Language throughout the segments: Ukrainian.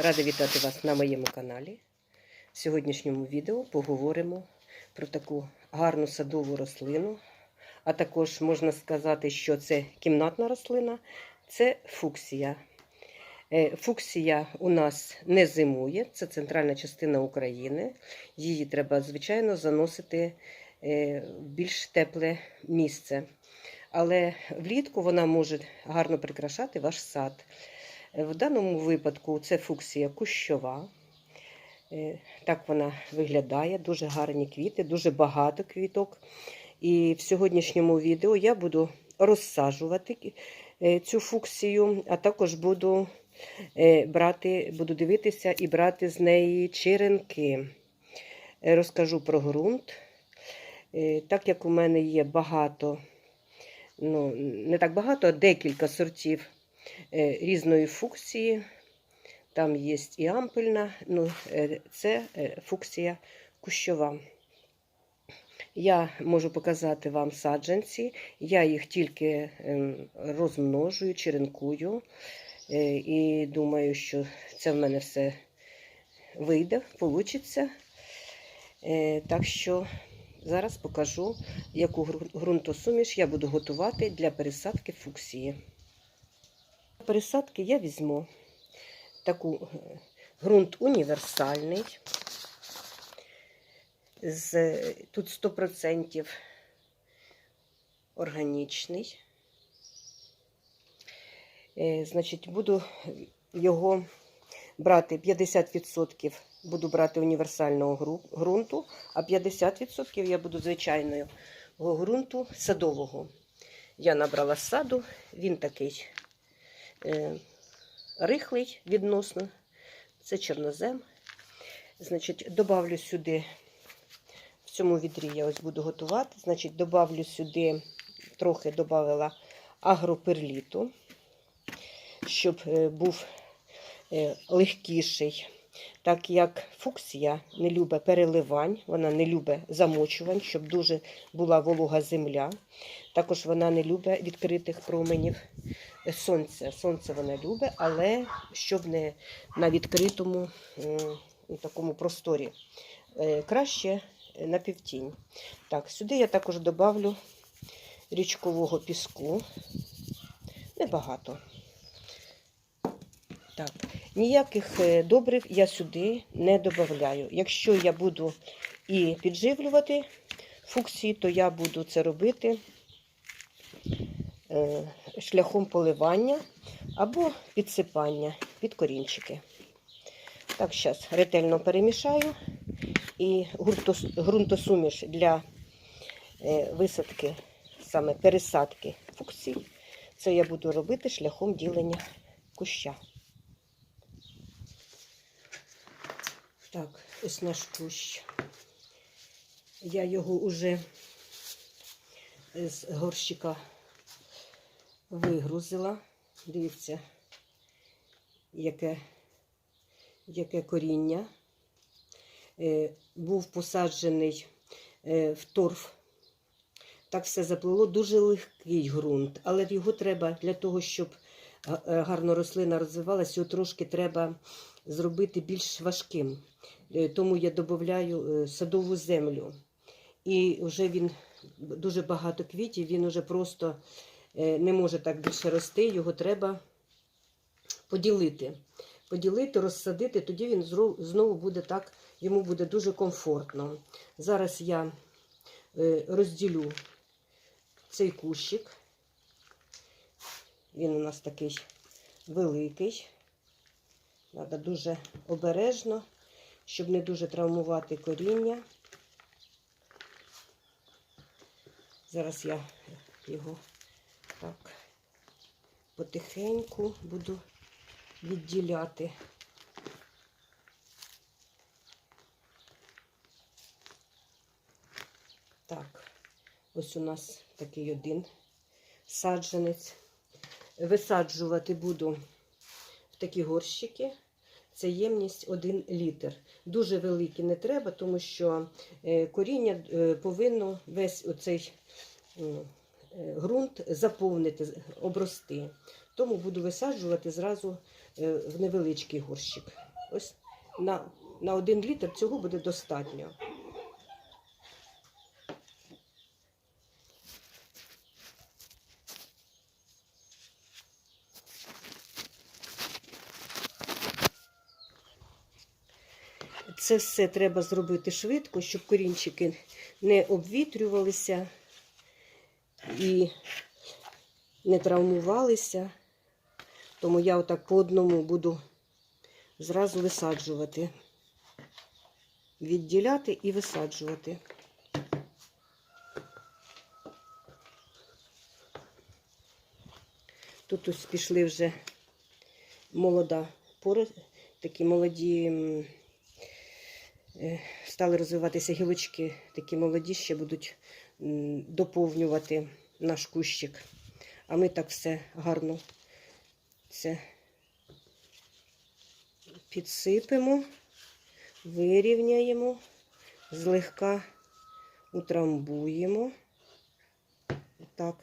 Рада вітати вас на моєму каналі. В сьогоднішньому відео поговоримо про таку гарну садову рослину, а також можна сказати, що це кімнатна рослина, це фуксія. Е, Фуксія у нас не зимує, це центральна частина України. Її треба, звичайно, заносити е, в більш тепле місце. Але влітку вона може гарно прикрашати ваш сад. Е, В даному випадку це фуксія кущова. Е, Так вона виглядає, дуже гарні квіти, дуже багато квіток. І в сьогоднішньому відео я буду розсаджувати е, цю фуксію, а також буду брати, буду дивитися і брати з неї черенки. Розкажу про ґрунт. Так як у мене є багато, ну, не так багато, а декілька сортів різної фуксії. Там є і ампельна, ну, е, це е, фуксія кущова. Я можу показати вам саджанці, я їх тільки ем, розмножую, черенкую. Е, І думаю, що це в мене все вийде, вийде. Так що зараз покажу, яку ґрунтосуміш я буду готувати для пересадки фуксії. Пересадки я візьму таку е, ґрунт універсальний. З, тут 100% органічний. Е, Значить, буду його брати 50% буду брати універсального ґрунту, а 50% я буду звичайного ґрунту садового. Я набрала саду, він такий е, рихлий відносно. Це чорнозем. Значить, добавлю сюди, в цьому відрі я ось буду готувати. Значить, добавлю сюди, трохи додала агроперліту, щоб е, був е, легкіший. Так як фуксія не любить переливань, вона не любить замочувань, щоб дуже була волога земля. Також вона не любить відкритих променів сонця. Сонце вона любить, але щоб не на відкритому такому просторі. Е, Краще на півтінь. Так, сюди я також добавлю річкового піску. Небагато. Так, ніяких е, добрив я сюди не додаю. Якщо я буду і підживлювати фуксії, то я буду це робити шляхом поливання або підсипання під корінчики. Так, зараз ретельно перемішаю і ґрунтос- ґрунтосуміш для е, висадки, саме пересадки фуксій, це я буду робити шляхом ділення куща. Так, ось наш кущ. Я його вже з горщика вигрузила. Дивіться, яке, яке коріння. Е, був посаджений е, в торф. Так все заплило. Дуже легкий ґрунт, але його треба для того, щоб е, гарно рослина розвивалася, його трошки треба зробити більш важким. Тому я додаю садову землю. І вже він дуже багато квітів, він вже просто не може так більше рости, його треба поділити. Поділити, розсадити, тоді він знову буде так, йому буде дуже комфортно. Зараз я е, розділю цей кущик. Він у нас такий великий. Треба дуже обережно, щоб не дуже травмувати коріння. Зараз я його так потихеньку буду відділяти. Так, ось у нас такий один саджанець. Висаджувати буду в такі горщики. Це ємність 1 літр. Дуже великі не треба, тому що е, коріння е, повинно весь оцей ґрунт заповнити, обрости. Тому буду висаджувати зразу е, в невеличкий горщик. ось на, на один літр цього буде достатньо. Це все треба зробити швидко, щоб корінчики не обвітрювалися і не травмувалися. Тому я отак по одному буду зразу висаджувати, відділяти і висаджувати. Тут ось пішли вже молода пора, такі молоді, е, стали розвиватися гілочки, такі молоді ще будуть доповнювати наш кущик. А ми так все гарно це підсипемо, вирівняємо, злегка утрамбуємо. Так.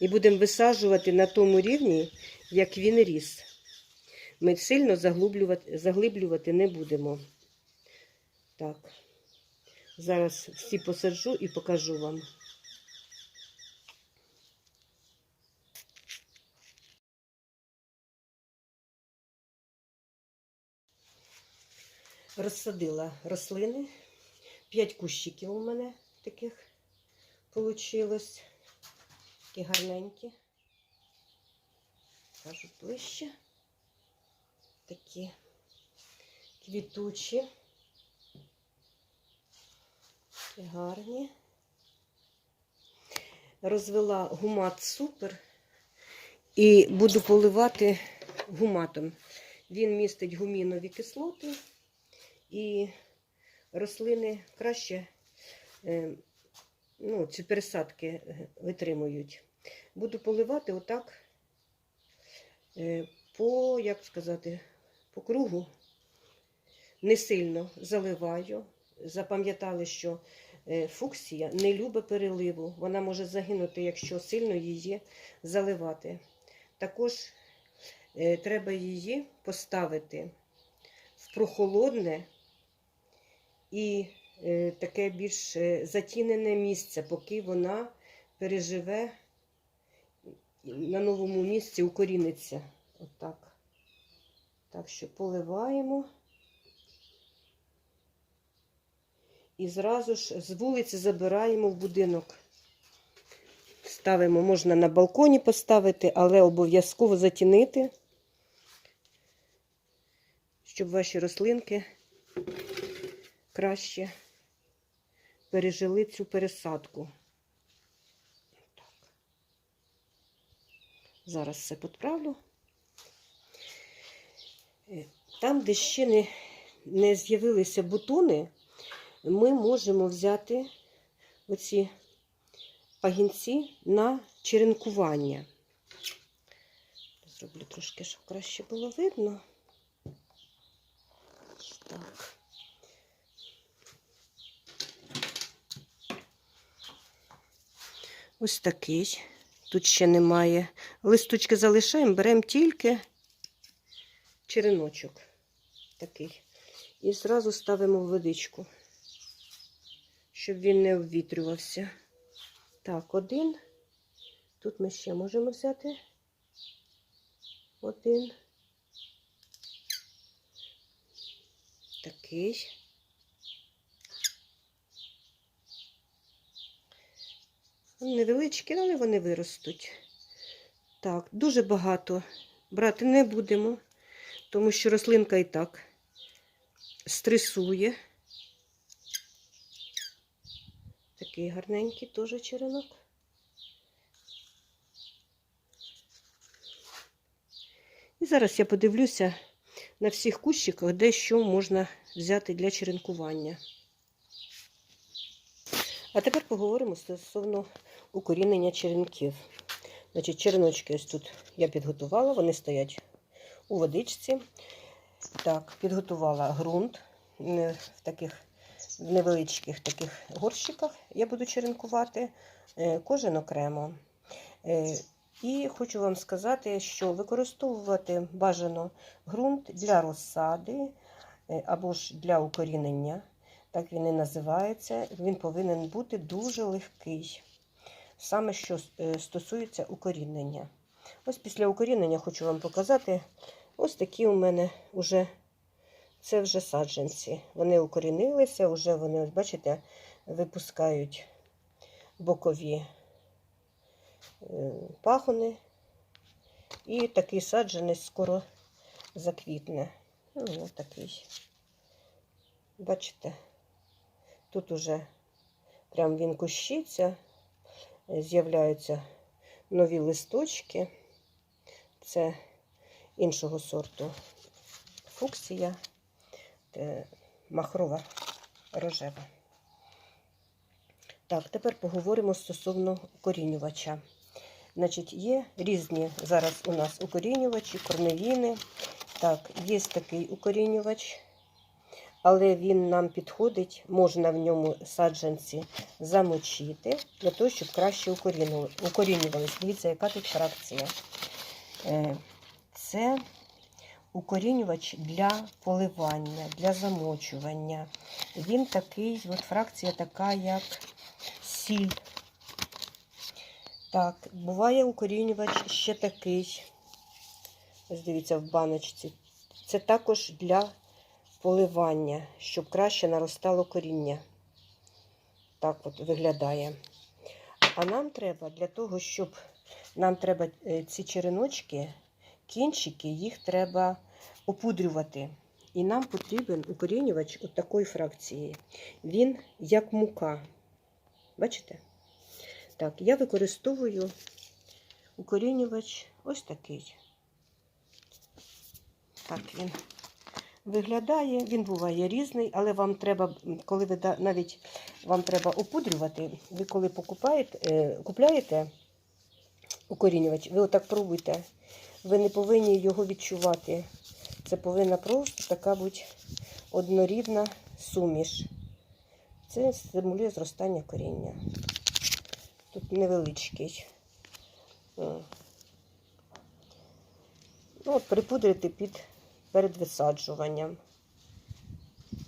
І будемо висаджувати на тому рівні, як він ріс. Ми сильно заглублювати, заглиблювати не будемо. Так. Зараз всі посаджу і покажу вам. Розсадила рослини. П'ять кущиків у мене таких вийшло. Такі гарненькі. Кажу ближче. Такі квітучі. Такі гарні. Розвела гумат супер і буду поливати гуматом. Він містить гумінові кислоти і рослини краще е, ну, ці пересадки е, витримують. Буду поливати отак е, по, як сказати, по кругу. Не сильно заливаю. Запам'ятали, що фуксія не любить переливу. Вона може загинути, якщо сильно її заливати. Також треба її поставити в прохолодне і е, таке більш е, затінене місце, поки вона переживе на новому місці, укоріниться. Отак. Так що поливаємо. І зразу ж з вулиці забираємо в будинок. Ставимо, можна на балконі поставити, але обов'язково затінити, щоб ваші рослинки краще пережили цю пересадку. Так. Зараз все підправлю. Е, Там, де ще не, не з'явилися бутони, ми можемо взяти оці пагінці на черенкування. Зроблю трошки, щоб краще було видно. Так. Ось такий. Тут ще немає. Листочки залишаємо, беремо тільки череночок такий. І зразу ставимо в водичку, щоб він не обвітрювався. Так, один. Тут ми ще можемо взяти один. Такий. Невеличкі, але вони виростуть. Так, дуже багато брати не будемо, тому що рослинка і так стресує. Такий гарненький теж черенок. І зараз я подивлюся на всіх кущиках, де що можна взяти для черенкування. А тепер поговоримо стосовно укорінення черенків. Значить, череночки ось тут я підготувала, вони стоять у водичці. Так, підготувала ґрунт в таких невеличких таких горщиках. Я буду черенкувати е, кожен окремо. Е, І хочу вам сказати, що використовувати бажано ґрунт для розсади е, або ж для укорінення, так він і називається, він повинен бути дуже легкий. Саме що е, стосується укорінення. Ось після укорінення хочу вам показати ось такі у мене вже це вже саджанці. Вони укорінилися, вже вони, ось бачите, випускають бокові е, пагони. І такий саджанець скоро заквітне. Ну, ось такий. Бачите, тут уже прям він кущиться, з'являються нові листочки. Це іншого сорту фуксія, махрова рожева. Так, тепер поговоримо стосовно укорінювача. Значить, є різні зараз у нас укорінювачі, корневіни. Так, є такий укорінювач, але він нам підходить, можна в ньому саджанці замочити, для того, щоб краще укорінювали- укорінювались. Дивіться, яка тут фракція. Е, Це укорінювач для поливання, для замочування. Він такий, от фракція така, як сіль. Так, буває укорінювач ще такий. Ось дивіться, в баночці. Це також для поливання, щоб краще наростало коріння. Так от виглядає. А нам треба для того, щоб нам треба е, ці череночки, кінчики, їх треба опудрювати. І нам потрібен укорінювач от такої фракції. Він як мука. Бачите? Так, я використовую укорінювач ось такий. Так він виглядає, він буває різний, але вам треба, коли ви навіть вам треба опудрювати, ви коли покупаєте, е, купляєте укорінювач, ви отак пробуйте. Ви не повинні його відчувати. Це повинна просто така бути однорідна суміш. Це стимулює зростання коріння. Тут невеличкий. О. Ну, от припудрити під, перед висаджуванням.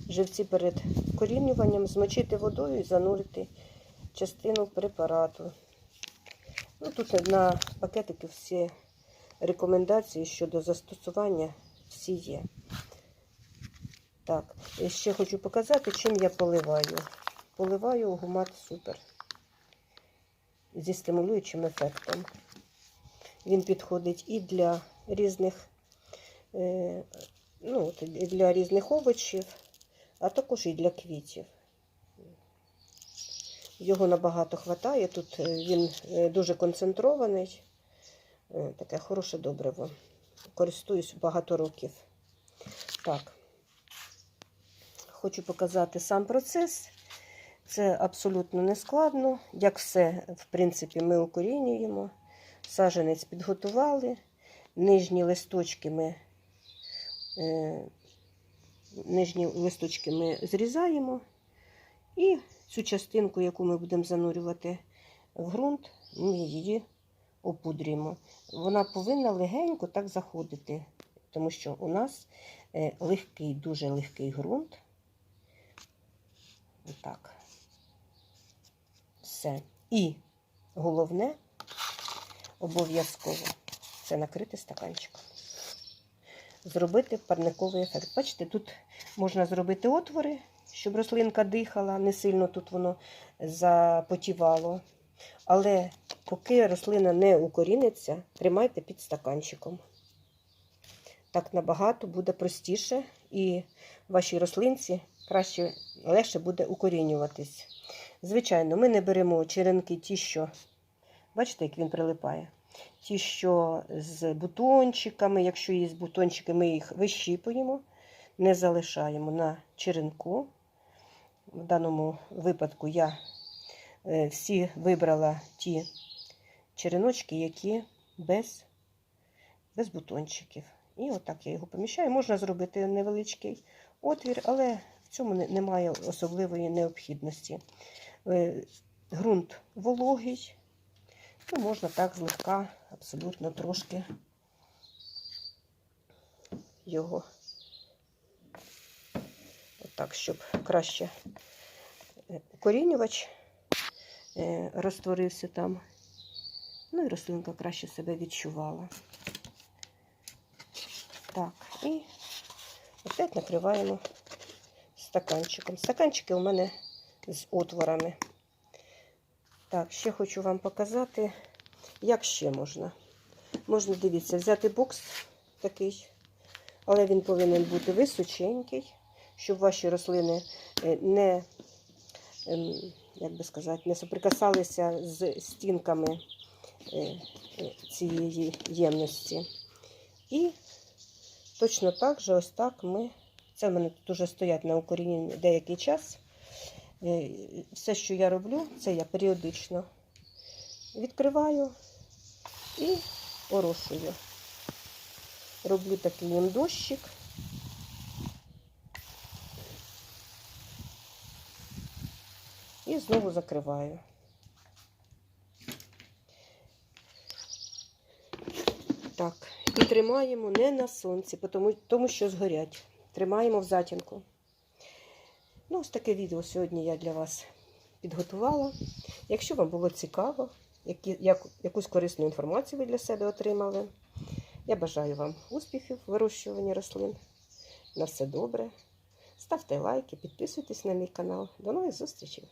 Живці перед корінюванням змочити водою і занурити частину препарату. Ну, тут на пакетики всі рекомендації щодо застосування всі є. Так, ще хочу показати, чим я поливаю. Поливаю гумат супер зі стимулюючим ефектом. Він підходить і для різних, ну, для різних овочів, а також і для квітів. Його набагато хватає. Тут е, він е, дуже концентрований. Е, Таке хороше добриво. Користуюсь багато років. Так, хочу показати сам процес. Це абсолютно не складно. Як все, в принципі, ми укорінюємо. Саженець підготували. Нижні листочки ми, е, нижні листочки ми зрізаємо. І цю частинку, яку ми будемо занурювати в ґрунт, ми її опудрюємо. Вона повинна легенько так заходити, тому що у нас е, легкий, дуже легкий ґрунт. Отак. Все. І головне, обов'язково, це накрити стаканчиком. Зробити парниковий ефект. Бачите, тут можна зробити отвори, щоб рослинка дихала, не сильно тут воно запотівало. Але поки рослина не укоріниться, тримайте під стаканчиком. Так набагато буде простіше і вашій рослинці краще, легше буде укорінюватись. Звичайно, ми не беремо черенки ті, що, бачите, як він прилипає. Ті, що з бутончиками, якщо є бутончики, ми їх вищіпуємо, не залишаємо на черенку. В даному випадку я е, всі вибрала ті череночки, які без, без бутончиків. І отак я його поміщаю. Можна зробити невеличкий отвір, але в цьому немає особливої необхідності. Е, Ґрунт вологий, ну, можна так злегка, абсолютно трошки його так, щоб краще е, укорінювач е, розтворився там. Ну і рослинка краще себе відчувала. Так, і опять накриваємо стаканчиком. Стаканчики у мене з отворами. Так, ще хочу вам показати, як ще можна. Можна, дивіться, взяти бокс такий, але він повинен бути височенький, щоб ваші рослини е, не, ем, як би сказати, не соприкасалися з стінками е, е, цієї ємності. І точно так же, ось так ми. Це в мене тут уже стоять на укоріненні деякий час. Е, Все, що я роблю, це я періодично відкриваю і орошую. Роблю такий їм дощик. І знову закриваю. Так, і тримаємо не на сонці, тому, тому що згорять. Тримаємо в затінку. Ну, ось таке відео сьогодні я для вас підготувала. Якщо вам було цікаво, які, як, якусь корисну інформацію ви для себе отримали, я бажаю вам успіхів в вирощуванні рослин. На все добре. Ставте лайки, підписуйтесь на мій канал. До нових зустрічей!